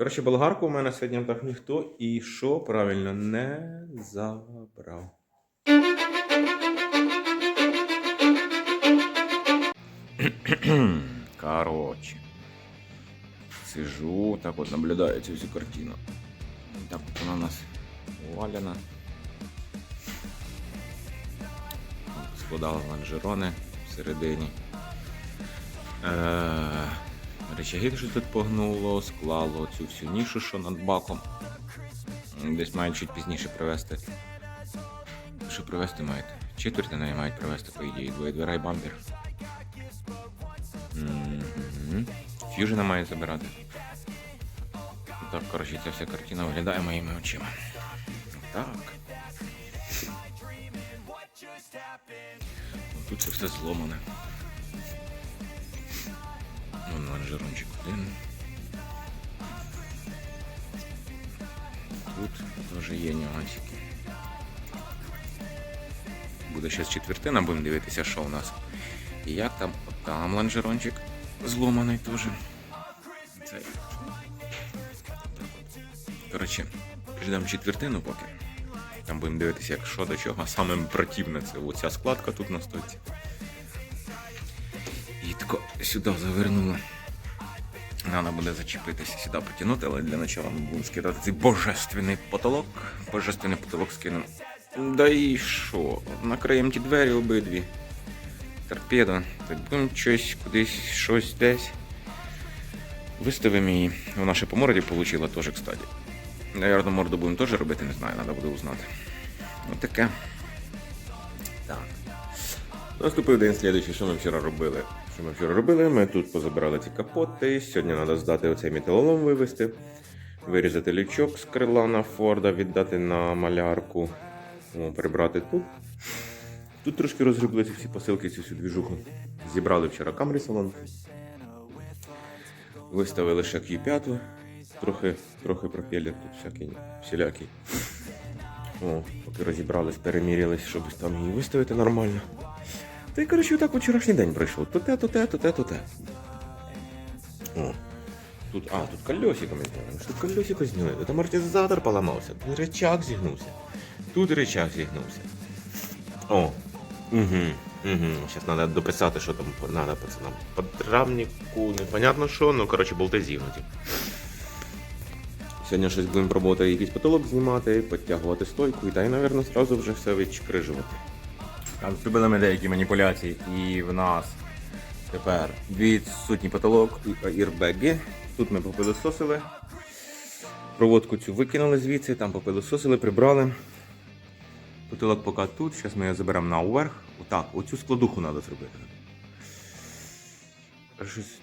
Коротше, болгарку у мене сьогодні так ніхто і що правильно не забрав. Короче. Сижу, так от наблюдаю цю всю картину. Так от вона у нас валяна. От Складала лонжерони всередині. Е, речаги що тут погнуло, склало цю всю нішу, що над баком. Десь мають чуть пізніше привезти. Що привезти мають? Четверти неї мають привезти, по ідеї, двоє дверей бампер. Мгм. Фьюжена має забирати. Так, коротше, ця вся картина виглядає моїми очима. Так. Тут це все зломане. Лонжерончик один. Тут теж є нюансики. Буде ще четвертина, будемо дивитися, що у нас. І як там, От там лонжерончик зломаний теж. Коротше, ждемо четвертину поки. Там будемо дивитися, як що до чого. Саме противне це оця складка тут на стойці. Тако сюди завернула. Надо буде зачепитися, сюди потягнути, але для начала ми будемо скидати цей божественний потолок. Божественний потолок скинемо. Да і що? Накриємо ті двері обидві. Торпеда. Будемо щось кудись, щось десь. Виставимо її. Вона ще по морді отримала теж, кстати. Наверно, морду будемо теж робити, не знаю, треба буде узнати. Ну таке. Так. Наступив день слідуючий, що ми вчора робили. Що ми вчора робили? Ми тут позабирали ці капоти. Сьогодні треба здати оцей металолом вивезти, вирізати лючок з крила на Форда, віддати на малярку, прибрати тут. Тут трошки розгребли всі посилки, цю всю двіжуху. Зібрали вчора камері салон. Виставили ще Q5. Трохи, трохи пропелер тут всякий, всілякий. О, поки розібрались, перемірялись, щоб там її виставити нормально. Та й коротше, так вчорашній день пройшов. То те, то те, то те, то те. О. Тут, а, тут колесико ми. Тут колесико зняли? Тут амортизатор поламався, тут рычаг зігнувся. Тут рычаг зігнувся. О. Угу. Угу. Зараз треба дописати, що там треба пацанам. По травнику, непонятно що, ну коротше болти зігнуті. Сьогодні щось будемо пробувати якийсь потолок знімати, підтягувати стойку і та й, напевно, одразу вже все відчкрижувати. Там зробили ми деякі маніпуляції, і в нас тепер відсутній потолок і аірбеги. Тут ми попилососили. Проводку цю викинули звідси, там попилососили, прибрали. Потолок поки тут, зараз ми його заберемо наверх. Отак, оцю складуху треба зробити.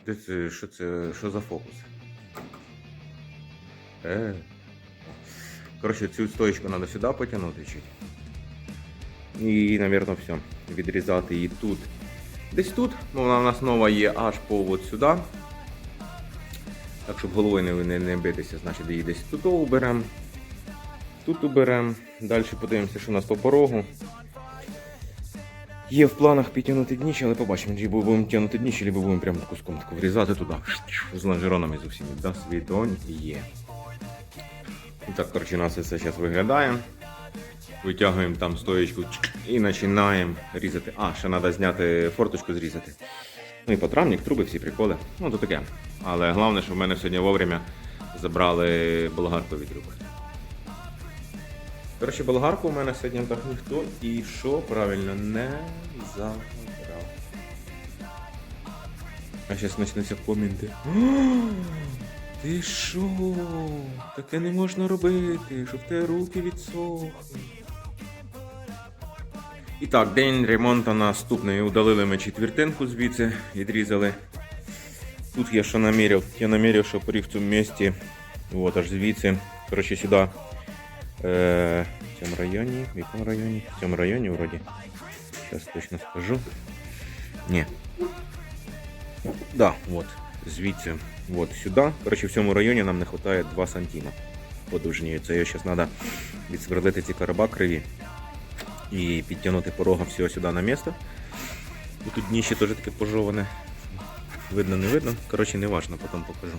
Де це, що це, що за фокус? Е. Коротше, цю стоечку треба сюди потягнути. І, напевно, все. Відрізати її тут. Десь тут, бо вона у нас нова є аж по от сюди. Так, щоб головою не, не, битися, значить її десь тут уберемо. Тут уберемо. Далі подивимося, що у нас по порогу. Є в планах підтягнути дніще, але побачимо, чи будемо тягнути дніще, або будемо прямо куском таку врізати туди. З лонжеронами зовсім. До свідонь є. І так, коротше, у нас це зараз виглядає. Витягуємо там стоєчку і починаємо різати. А, ще треба зняти форточку зрізати. Ну і потравник, труби, всі приколи. Ну, то таке. Але головне, що в мене сьогодні вовремя забрали болгарку від. Коротше, болгарку у мене сьогодні так ніхто і що правильно не забрав. А зараз почнуться коменти. Ти що? Таке не можна робити, щоб те руки відсохли. І так, день ремонту наступний. Удалили ми четвертинку звідси, відрізали. Тут я що наміряв? Я наміряв, що поріг в цьому місці. От аж звідси. Коротше, сюди. Е, в цьому районі. В якому районі? В цьому районі вроді. Зараз точно скажу. Ні. Да, от. Звідси. От сюди. Коротше, в цьому районі нам не вистачає 2 сантима по довжині. Це я зараз треба відсверлити ці короба криві і підтягнути порога всього сюди на місце. І тут дніще теж таке пожоване. Видно, не видно. Коротше, не важно, потім покажу.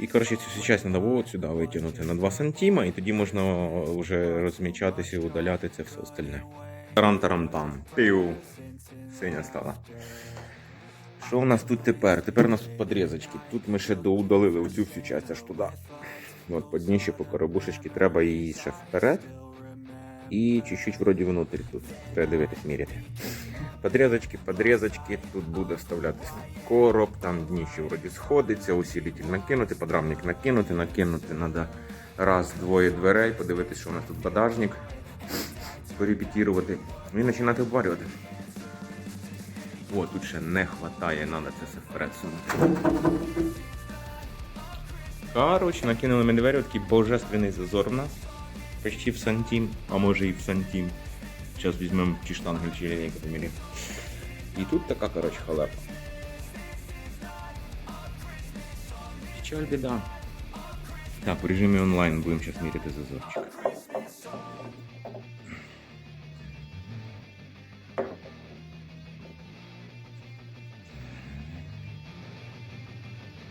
І, коротше, цю часть треба от сюди витягнути на 2 сантима, і тоді можна вже розмічатися і удаляти це все остальне. Тарам-тарам-там. Пів. Синя стала. Що у нас тут тепер? Тепер у нас тут подрізочки. Тут ми ще доудалили оцю всю часть аж туди. От по дніщі, по коробушечки, треба її ще вперед. І чуть-чуть вроді внутрі тут. Треба дивитись, міряти. Подрізочки, подрізочки, тут буде вставлятися короб, там дніще вроді сходиться, усилитель накинути, подрамник накинути, накинути треба раз, двоє дверей, подивитися, що у нас тут багажник, порепетірувати і починати обварювати. О, тут ще не вистачає, треба це все вперед сунути. Коротше, накинули ми двері, такий божественний зазор в нас. Почти в сантим, а може і в сантим. Зараз візьмемо чи штангель, чи лінійку поміряємо. І тут така, коротше, халепа. Печаль біда. Так, в режимі онлайн будемо зараз міряти зазорчик.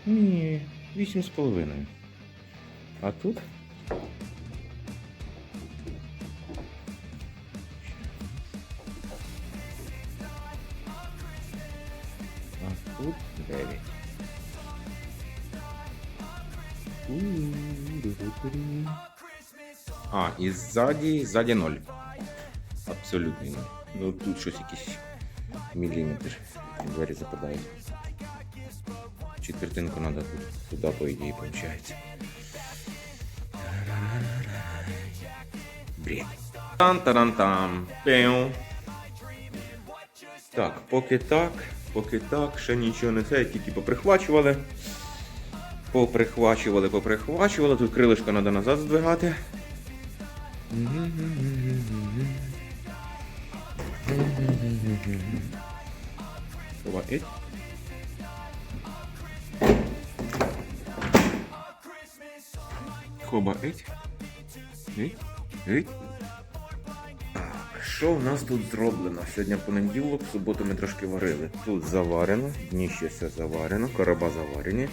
Ні, вісім з половиною. А тут? тут 9. А, і ззаді, ззаді 0. Абсолютно 0. Ну тут щось якийсь міліметр. Двері западають. Четвертинку треба тут, туди, по ідеї, виходить. Бред. Тан-таран-там. Пеу. Так, поки так, Поки так, ще нічого не це, тільки поприхвачували. Поприхвачували, поприхвачували. Тут крилишко треба назад здвигати. Ховають. Хоба ить. Ить. Ить. Що в нас тут зроблено? Сьогодні понеділок, в суботу ми трошки варили. Тут заварено, дніще все заварено, короба заварені.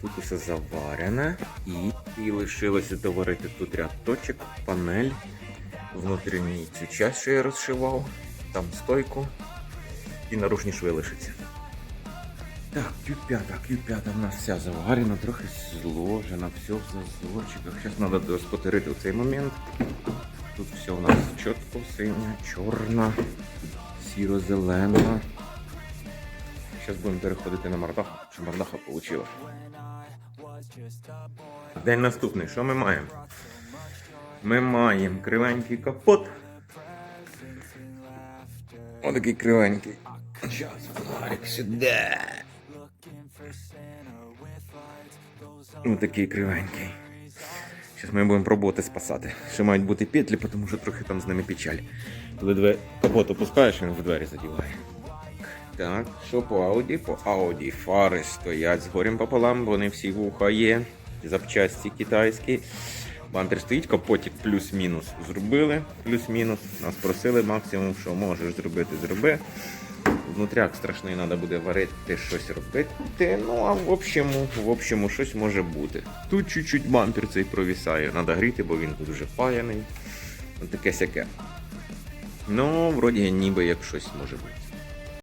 Тут усе заварене. І, і лишилося доварити тут ряд точок, панель, внутрішній цю часть, що я розшивав, там стойку і наружні шви лишиться. Так, Q5, Q5 у нас вся заварена, трохи зложена, все в зазорчиках. Зараз треба доспотерити в цей момент. Тут все у нас чітко, синя, чорна, сіро-зелена. Зараз будемо переходити на мордаху, що мордаха вийшла. День наступний, що ми маємо? Ми маємо кривенький капот. Отакий кривенький. Сюди. Ось такий кривенький. Зараз ми будемо пробувати спасати. Ще мають бути петлі, тому що трохи там з ними печаль. Двері капот опускаєш, він в двері задіває. Так, що по Ауді? По Ауді фари стоять з горем пополам, вони всі вуха є. Запчасті китайські. Бампер стоїть, капотик плюс-мінус зробили. Плюс-мінус. Нас просили максимум, що можеш зробити, зроби. Внутряк страшний треба буде варити, щось робити. Ну, а в общому, в общому, щось може бути. Тут чуть-чуть бампер цей провісає. Треба гріти, бо він дуже паяний. Таке сяке. Ну, вроді ніби як щось може бути.